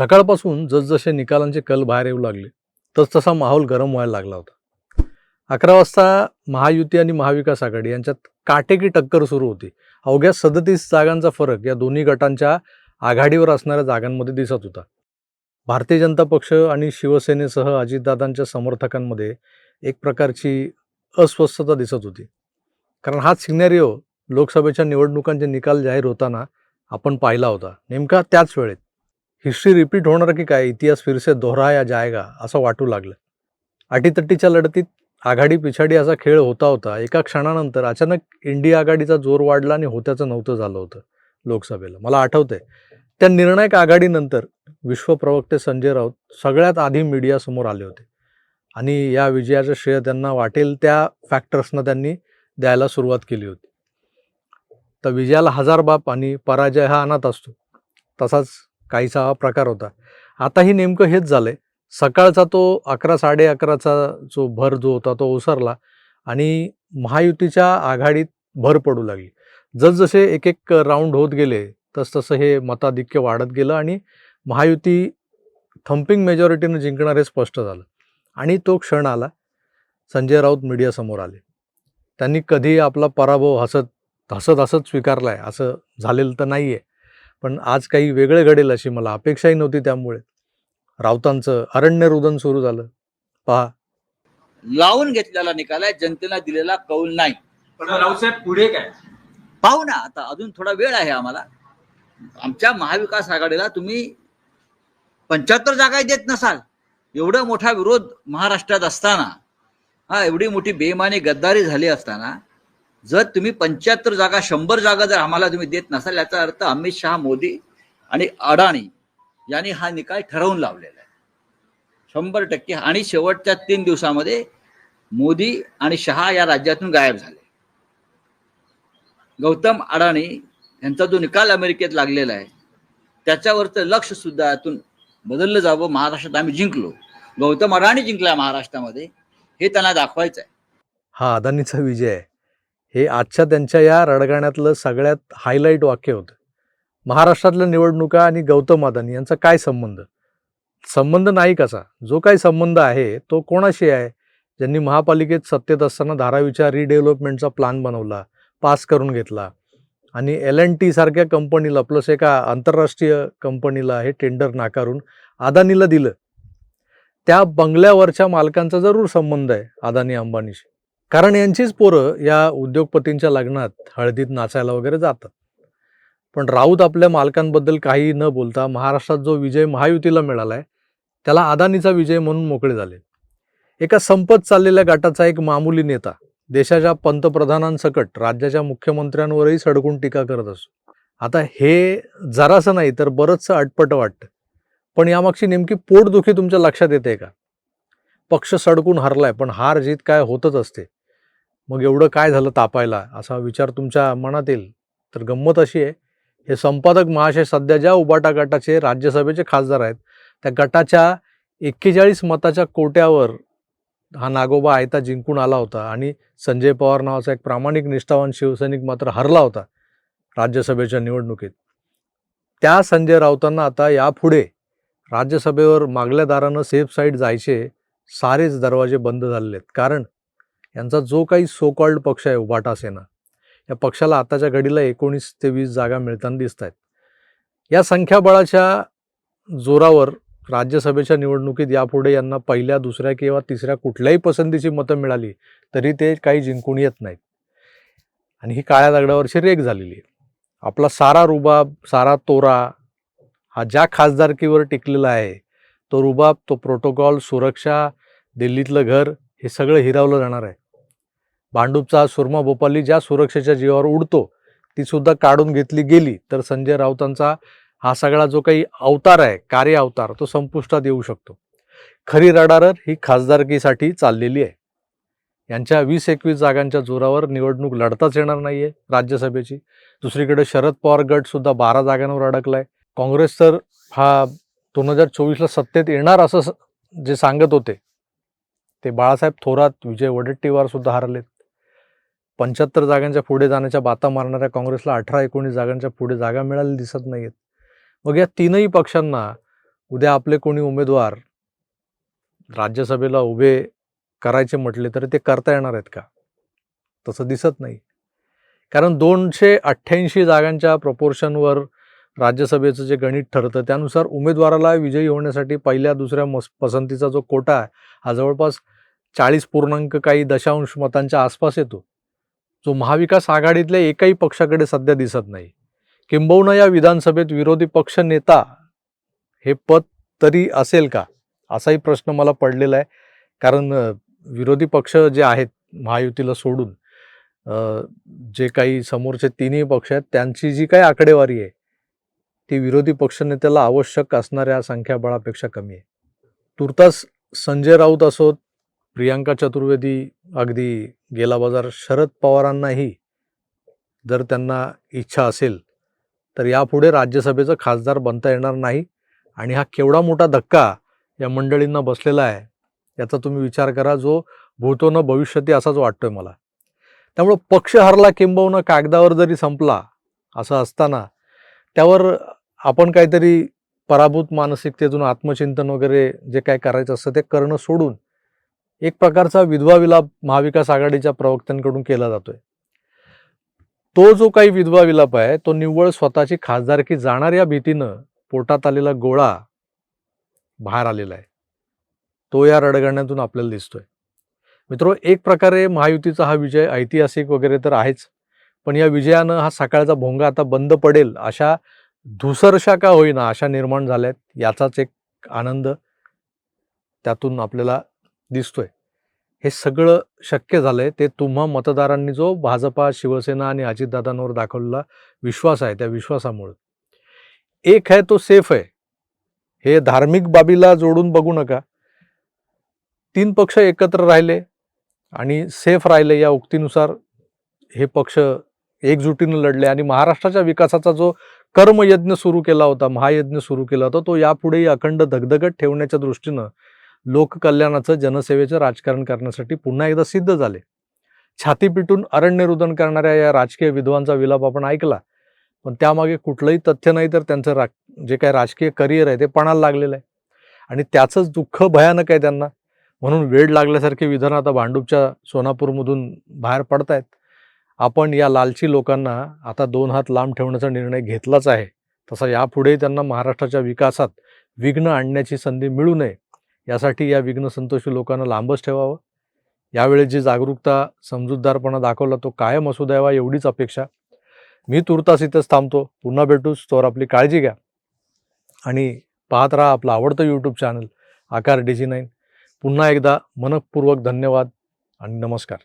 सकाळपासून जसजसे निकालांचे कल बाहेर येऊ लागले तसतसा माहोल गरम व्हायला लागला होता. अकरा वाजता महायुती आणि महाविकास आघाडी यांच्यात काटेकी टक्कर सुरू होती. अवघ्या सदतीस जागांचा फरक या दोन्ही गटांच्या आघाडीवर असणाऱ्या जागांमध्ये दिसत होता. भारतीय जनता पक्ष आणि शिवसेनेसह अजितदादांच्या समर्थकांमध्ये एक प्रकारची अस्वस्थता दिसत होती. कारण हाच सिग्नेरिओ लोकसभेच्या निवडणुकांचे निकाल जाहीर होताना आपण पाहिला होता. नेमका त्याच वेळेत हिस्ट्री रिपीट होणार की काय? इतिहास फिरसे दोहराया जायगा असं वाटू लागलं. अटीतटीच्या लढतीत आघाडी पिछाडी असा खेळ होता होता एका क्षणानंतर अचानक इंडिया आघाडीचा जोर वाढला आणि होत्याचं नव्हतं झालं होतं लोकसभेला. मला आठवतंय त्या निर्णायक आघाडीनंतर विश्वप्रवक्ते संजय राऊत सगळ्यात आधी मीडियासमोर आले होते. आणि या विजयाचं श्रेय त्यांना वाटेल त्या फॅक्टर्सना त्यांनी द्यायला सुरुवात केली होती. तर विजयाला हजार बाप आणि पराजय हा अनाथ असतो. तसाच काहीसा हा प्रकार होता. आताही नेमकं हेच झालंय. सकाळचा तो अकरा साडे अकराचा जो भर जो होता तो ओसरला आणि महायुतीच्या आघाडीत भर पडू लागली. जसजसे एक एक राऊंड होत गेले तसतसं हे मताधिक्य वाढत गेलं आणि महायुती थम्पिंग मेजॉरिटीनं जिंकणार हे स्पष्ट झालं. आणि तो क्षण आला संजय राऊत मीडियासमोर आले. त्यांनी कधी आपला पराभव हसत हसत हसत स्वीकारला आहे असं झालेलं तर नाही आहे पण आज काही वेगळे घडेल अशी मला अपेक्षाही नव्हती त्यामुळे. राऊतांचं अरण्य रुदन सुरू झालं. पहा. लावून घेतलेला निकाल आहे जनतेला दिलेला कौल नाही. पण पुढे काय? पाहू ना आता अजून थोडा वेळ आहे आम्हाला. आमच्या महाविकास आघाडीला तुम्ही पंच्याहत्तर जागा देत नसाल. एवढा मोठा विरोध महाराष्ट्रात असताना हा एवढी मोठी बेमानी गद्दारी झाली असताना जर तुम्ही पंच्याहत्तर जागा शंभर जागा जर आम्हाला तुम्ही देत नसाल याचा अर्थ अमित शहा मोदी आणि अडाणी यांनी हा निकाल ठरवून लावलेला आहे. शंभर टक्के. आणि शेवटच्या तीन दिवसामध्ये मोदी आणि शहा या राज्यातून गायब झाले. गौतम अडाणी यांचा जो निकाल अमेरिकेत लागलेला आहे त्याच्यावरचं लक्ष सुद्धा यातून बदललं जावं महाराष्ट्रात आम्ही जिंकलो. गौतम अडाणी जिंकला महाराष्ट्रामध्ये हे त्यांना दाखवायचं आहे. हा अदानीचा विजय आहे. हे आजच्या त्यांच्या या रडगाण्यातलं सगळ्यात हायलाईट वाक्य होतं. महाराष्ट्रातल्या निवडणुका आणि गौतम अदानी यांचा काय संबंध? संबंध नाही कसा? जो काही संबंध आहे तो कोणाशी आहे? ज्यांनी महापालिकेत सत्तेत असताना धारावीच्या रिडेव्हलपमेंटचा प्लॅन बनवला पास करून घेतला आणि एल एन टी सारख्या कंपनीला प्लस एका आंतरराष्ट्रीय कंपनीला हे टेंडर नाकारून अदानीला दिलं. त्या बंगल्यावरच्या मालकांचा जरूर संबंध आहे अदानी अंबानीशी. कारण यांचीच पोरं या उद्योगपतींच्या लग्नात हळदीत नाचायला वगैरे जातात. पण राऊत आपल्या मालकांबद्दल काही न बोलता महाराष्ट्रात जो विजय महायुतीला मिळाला आहे त्याला अदानीचा विजय म्हणून मोकळे झाले. एका संपत चाललेल्या गटाचा एक मामुली नेता देशाच्या पंतप्रधानांसकट राज्याच्या मुख्यमंत्र्यांवरही सडकून टीका करत असतो. आता हे जरासं नाही तर बरंचसं अटपट वाटतं. पण यामागची नेमकी पोटदुखी तुमच्या लक्षात येते का? पक्ष सडकून हरलाय पण हार जीत काय होतच असते. मग एवढं काय झालं तापायला? असा विचार तुमच्या मनात येईल. तर गंमत अशी आहे हे संपादक महाशय सध्या ज्या उबाटा गटाचे राज्यसभेचे खासदार आहेत त्या गटाच्या एक्केचाळीस मताच्या कोट्यावर हा नागोबा आयता जिंकून आला होता आणि संजय पवार नावाचा एक प्रामाणिक निष्ठावान शिवसैनिक मात्र हरला होता राज्यसभेच्या निवडणुकीत. त्या संजय राऊतांना आता यापुढे राज्यसभेवर मागल्या दारानं सेफ साईड जायचे सारेच दरवाजे बंद झालेले आहेत. कारण यांचा जो काही सो कॉल्ड पक्ष आहे उभाटा सेना या पक्षाला आताच्या घडीला एकोणीस ते वीस जागा मिळताना दिसत आहेत या संख्याबळाच्या जोरावर राज्यसभेच्या निवडणुकीत यापुढे यांना पहिल्या दुसऱ्या किंवा तिसऱ्या कुठल्याही पसंतीची मतं मिळाली तरी ते काही जिंकून येत नाहीत. आणि ही काळ्या दगडावरची रेग झालेली आहे. आपला सारा रुबाब सारा तोरा हा ज्या खासदारकीवर टिकलेला आहे तो रुबाब तो प्रोटोकॉल सुरक्षा दिल्लीतलं घर हे सगळं हिरावलं जाणार आहे. भांडूपचा सुरमा भोपाली ज्या सुरक्षेच्या जीवावर उडतो ती सुद्धा काढून घेतली गेली. तर संजय राऊतांचा हा सगळा जो काही अवतार आहे कार्य अवतार तो संपुष्टात येऊ शकतो. खरी रडारर ही खासदारकीसाठी चाललेली आहे. यांच्या वीस एकवीस जागांच्या जोरावर निवडणूक लढताच येणार नाही आहे राज्यसभेची. दुसरीकडे शरद पवार गटसुद्धा बारा जागांवर अडकलाय. काँग्रेस तर हा दोन हजार चोवीसला सत्तेत येणार असं जे सांगत होते ते बाळासाहेब थोरात विजय वडेट्टीवार सुद्धा हरलेत. पंच्याहत्तर जागांच्या पुढे जाण्याच्या बाता मारणाऱ्या काँग्रेसला अठरा एकोणीस जागांच्या पुढे जागा मिळाल्या दिसत नाहीत मग या तीनही पक्षांना उद्या आपले कोणी उमेदवार राज्यसभेला उभे करायचे म्हटले तर ते करता येणार आहेत का? तसं दिसत नाही. कारण दोनशे अठ्ठ्याऐंशी जागांच्या प्रपोर्शनवर राज्यसभेचं जे गणित ठरतं त्यानुसार उमेदवाराला विजयी होण्यासाठी पहिल्या दुसऱ्या मस पसंतीचा जो कोटा आहे हा जवळपास चाळीस पूर्णांक काही दशांश मतांच्या आसपास येतो. जो महाविकास आघाडीतल्या एकाही पक्षाकडे सध्या दिसत नाही. किंबहुना या विधानसभेत विरोधी पक्ष नेता हे पद तरी असेल का? असाही प्रश्न मला पडलेला आहे. कारण विरोधी पक्ष जे आहेत महायुतीला सोडून जे काही समोरचे तिन्ही पक्ष आहेत त्यांची जी काही आकडेवारी आहे ती विरोधी पक्षनेत्याला आवश्यक असणाऱ्या संख्याबळापेक्षा कमी आहे. तुर्तास संजय राऊत असोत प्रियांका चतुर्वेदी अगदी गेला बाजार शरद पवारांनाही जर त्यांना इच्छा असेल तर यापुढे राज्यसभेचं खासदार बनता येणार नाही. आणि हा केवढा मोठा धक्का या मंडळींना बसलेला आहे याचा तुम्ही विचार करा जो भूतो न भविष्यती असाच वाटतोय मला. त्यामुळं पक्ष हरला किंबहुना कागदावर जरी संपला असं असताना त्यावर आपण काहीतरी पराभूत मानसिकतेतून आत्मचिंतन वगैरे जे काय करायचं असतं ते करणं सोडून एक प्रकारचा विधवा विलाप महाविकास आघाडीच्या प्रवक्त्यांकडून केला जातोय. तो जो काही विधवा विलाप आहे तो निव्वळ स्वतःची खासदारकी जाणार या भीतीनं पोटात आलेला गोळा बाहेर आलेला आहे. तो या रडगाण्यातून आपल्याला दिसतोय. मित्रो एक प्रकारे महायुतीचा हा विजय ऐतिहासिक वगैरे तर आहेच पण या विजयानं हा सकाळचा भोंगा आता बंद पडेल अशा धुसरशा का होईना अशा निर्माण झाल्यात याचाच एक आनंद त्यातून आपल्याला दिसतोय. हे सगळं शक्य झालंय ते तुम्हा मतदारांनी जो भाजपा शिवसेना आणि अजितदादांवर दाखवलेला विश्वास आहे त्या विश्वासामुळे. एक आहे तो सेफ आहे. हे धार्मिक बाबीला जोडून बघू नका. तीन पक्ष एकत्र राहिले आणि सेफ राहिले या उक्तीनुसार हे पक्ष एकजुटीनं लढले आणि महाराष्ट्राच्या विकासाचा जो कर्मयज्ञ सुरू केला होता महायज्ञ सुरू केला होता तो यापुढेही अखंड धगधगत ठेवण्याच्या दृष्टीनं लोककल्याणाचं जनसेवेचं राजकारण करण्यासाठी पुन्हा एकदा सिद्ध झाले. छाती पिटून अरण्यरुदन करणाऱ्या या राजकीय विधवांचा विलाप आपण ऐकला पण त्यामागे कुठलंही तथ्य नाही तर त्यांचं रा जे काही राजकीय करिअर आहे ते पणाला लागलेलं आहे. आणि त्याचंच दुःख भयानक आहे त्यांना. म्हणून वेळ लागल्यासारखे विधान आता भांडूपच्या सोनापूरमधून बाहेर पडतायत. आपण या लालची लोकांना आता दोन हात लांब ठेवण्याचा निर्णय घेतलाच आहे. तसा यापुढे त्यांना महाराष्ट्राच्या विकासात विघ्न आणण्याची संधी मिळू नये. यासाठी या विघ्न संतोषी लोकांना लांबच ठेवावं. यावेळी जी जागरूकता समजूतदारपणा दाखवला तो कायम असू द्यावा एवढीच अपेक्षा. मी तुर्तास इथंच थांबतो. पुन्हा भेटूच तोवर आपली काळजी घ्या. आणि पाहत राहा आपलं आवडतं YouTube channel Aakar digi nine पुन्हा एकदा मनपूर्वक धन्यवाद आणि नमस्कार.